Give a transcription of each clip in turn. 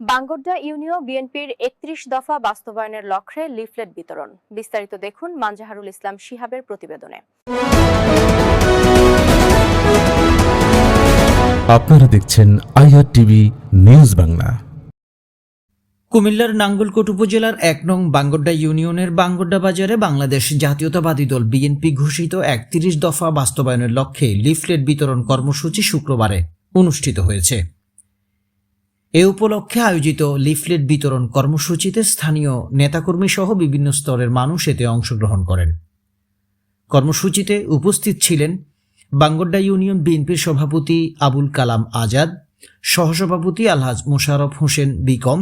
বাঙ্গরডা union বিএনপির একত্রিশ দফা বাস্তবায়নের লক্ষ্যে লিফলেট বিতরণ। বিস্তারিত দেখুন মানজাহারুল ইসলাম শিহাবের প্রতিবেদনে। আপনারা দেখছেন আইআর টিভি নিউজ বাংলা। কুমিল্লার নাঙ্গলকোট উপজেলার এক নং বাঙ্গড্ডা ইউনিয়নের বাঙ্গড্ডা বাজারে বাংলাদেশ জাতীয়তাবাদী দল বিএনপি ঘোষিত একত্রিশ দফা বাস্তবায়নের লক্ষ্যে লিফলেট বিতরণ কর্মসূচি শুক্রবারে অনুষ্ঠিত হয়েছে। এ উপলক্ষে আয়োজিত লিফলেট বিতরণ কর্মসূচিতে স্থানীয় নেতাকর্মী সহ বিভিন্ন স্তরের মানুষ এতে অংশগ্রহণ করেন। কর্মসূচিতে উপস্থিত ছিলেন বাঙ্গড্ডা ইউনিয়ন বিএনপির সভাপতি আবুল কালাম আজাদ, সহসভাপতি আলহাজ মোশাররফ হোসেন বিকম,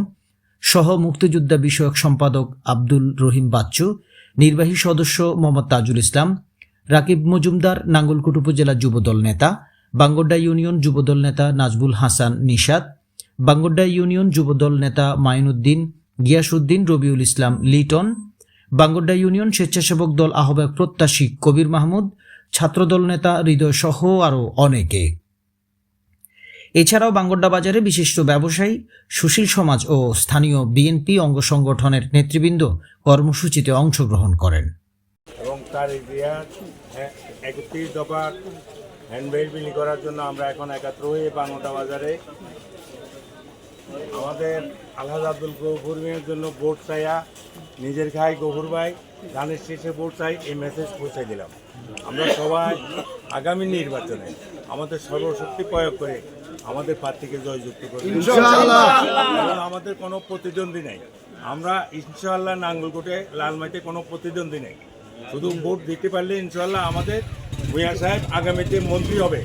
সহ মুক্তিযোদ্ধা বিষয়ক সম্পাদক আব্দুল রহিম বাচ্চু, নির্বাহী সদস্য মোহাম্মদ তাজুল ইসলাম, রাকিব মজুমদার নাঙ্গলকোট উপজেলা যুবদল নেতা বাঙ্গড্ডা ইউনিয়ন যুবদল নেতা নাজবুল হাসান নিশাদ বাঙ্গড্ডা ইউনিয়ন যুবদল নেতা মাইনুদ্দিন, গিয়াসউদ্দিন, রবিউল ইসলাম, লিটন। বাঙ্গড্ডা ইউনিয়ন স্বেচ্ছাসেবক দল আহ্বায়ক প্রত্যাশী কবির মাহমুদ, ছাত্রদল নেতা হৃদয় সহ আরও অনেকে। এছাড়াও বাঙ্গড্ডা বাজারে বিশিষ্ট ব্যবসায়ী সুশীল সমাজ ও স্থানীয় বিএনপি অঙ্গ সংগঠনের নেতৃবৃন্দ কর্মসূচিতে অংশগ্রহণ করেন। এবং তার ইতিহাস একত্রিশ দফার হ্যান্ডবেল বিলি করার জন্য আমরা এখন একাত্র হয়ে বাংলা বাজারে আমাদের আলহাজ আব্দুল গফুরের জন্য ভোট চাইয়া নিজের খাই গফুর ভাই ধানের শেষে ভোট চাই এই মেসেজ পৌঁছে দিলাম। আমরা সবাই আগামী নির্বাচনে আমাদের সর্বশক্তি প্রয়োগ করে আমাদের প্রার্থীকে জয়যুক্ত করব। আমাদের কোনো প্রতিদ্বন্দ্বী নেই। আমরা ইনশাআল্লাহ নাঙ্গলকোটে লালমাইতে কোনো প্রতিদ্বন্দ্বী নেই। শুধু ভোট দিতে পারলে ইনশাআল্লাহ আমাদের ভূঁইয়া সাহেব আগামীতে মন্ত্রী হবে।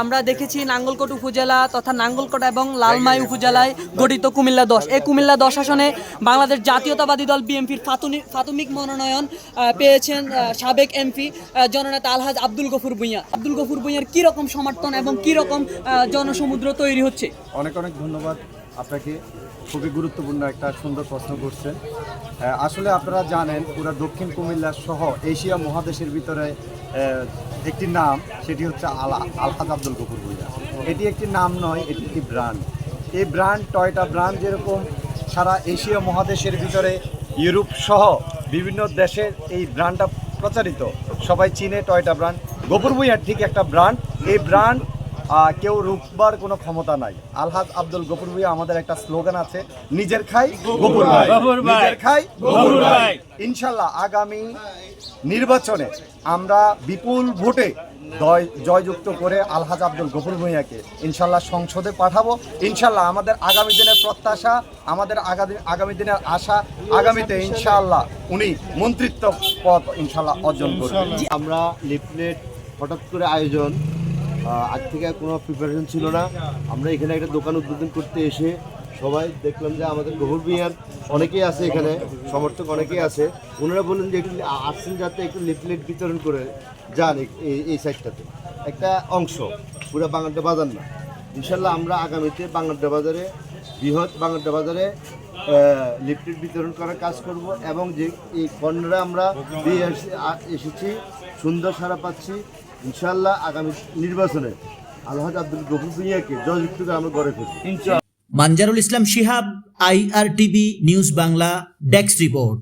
আমরা দেখেছি নাঙ্গলকোট উপজেলা তথা নাঙ্গলকোট এবং লালমাই উপজেলায় গঠিত কুমিল্লা দশ। এই কুমিল্লা দশ আসনে বাংলাদেশ জাতীয়তাবাদী দল বিএনপির প্রাথমিক মনোনয়ন আহ, পেয়েছেন সাবেক এমপি জননেতা আলহাজ আব্দুল গফুর ভুঁইয়া। আব্দুল গফুর ভুঁইয়ার কী রকম সমর্থন এবং কী রকম আহ, জনসমুদ্র তৈরি হচ্ছে? অনেক অনেক ধন্যবাদ। আপনাকে খুবই গুরুত্বপূর্ণ একটা সুন্দর প্রশ্ন করছেন আসলে আপনারা জানেন, পুরো দক্ষিণ কুমিল্লা সহ এশিয়া মহাদেশের ভিতরে একটি নাম, সেটি হচ্ছে আলা, আলহাজ আব্দুল গফুর ভুইয়া। এটি একটি নাম নয়, এটি একটি ব্র্যান্ড। এই ব্র্যান্ড, টয়টা ব্র্যান্ড যেরকম, সারা এশিয়া মহাদেশের ভিতরে, ইউরোপ সহ বিভিন্ন দেশের এই ব্র্যান্ডটা প্রচারিত। সবাই চিনে টয়টা ব্র্যান্ড। গফুর ভুইয়ার ঠিক একটা ব্র্যান্ড। এই ব্র্যান্ড কেউ রুখবার কোনো ক্ষমতা নাই। আলহাজ আব্দুল গফুর ভাই আমাদের একটা স্লোগান আছে নিজের খাই গফুর ভাই। নিজের খাই গফুর ভাই। ইনশাল্লাহ আগামী নির্বাচনে আমরা বিপুল ভোটে জয় জয়যুক্ত করে আলহাজ আব্দুল গফুর ভূঁইয়াকে ইনশাল্লাহ সংসদে পাঠাবো। ইনশাল্লাহ আমাদের আগামী দিনের প্রত্যাশা আমাদের আগামী আগামী দিনের আশা আগামীতে ইনশাল্লাহ উনি মন্ত্রিত্ব পদ ইনশাল্লাহ অর্জন করবেন। আমরা লিফলেট হঠাৎ করে আয়োজন আগ থেকে কোনো প্রিপারেশন ছিল না। আমরা এখানে একটা দোকান উদ্বোধন করতে এসে সবাই দেখলাম যে আমাদের গহুর বিহার অনেকেই আছে এখানে, সমর্থক অনেকেই আছে। ওনারা বললেন যে একটু আসছেন যাতে একটু লিফলেট বিতরণ করে যান এই- সাইডটাতে একটা অংশ, পুরো বাঙালটা বাজার না। ইনশাল্লাহ আমরা আগামীতে বাঙালটা বাজারে, বৃহৎ বাঙালটা বাজারে লিফলেট বিতরণ করার কাজ করব এবং যে এই কর্নারে আমরা দিয়ে এসে- এসেছি, সুন্দর সারা পাচ্ছি। ইনশাল্লাহ আগামী নির্বাচনে আলহাজ আব্দুল গফুর ভুঁইয়াকে জয়যুক্ত করে আমরা গড়ে ফেলব Manjarul Islam Shihab, IRTV news Bangla desk report.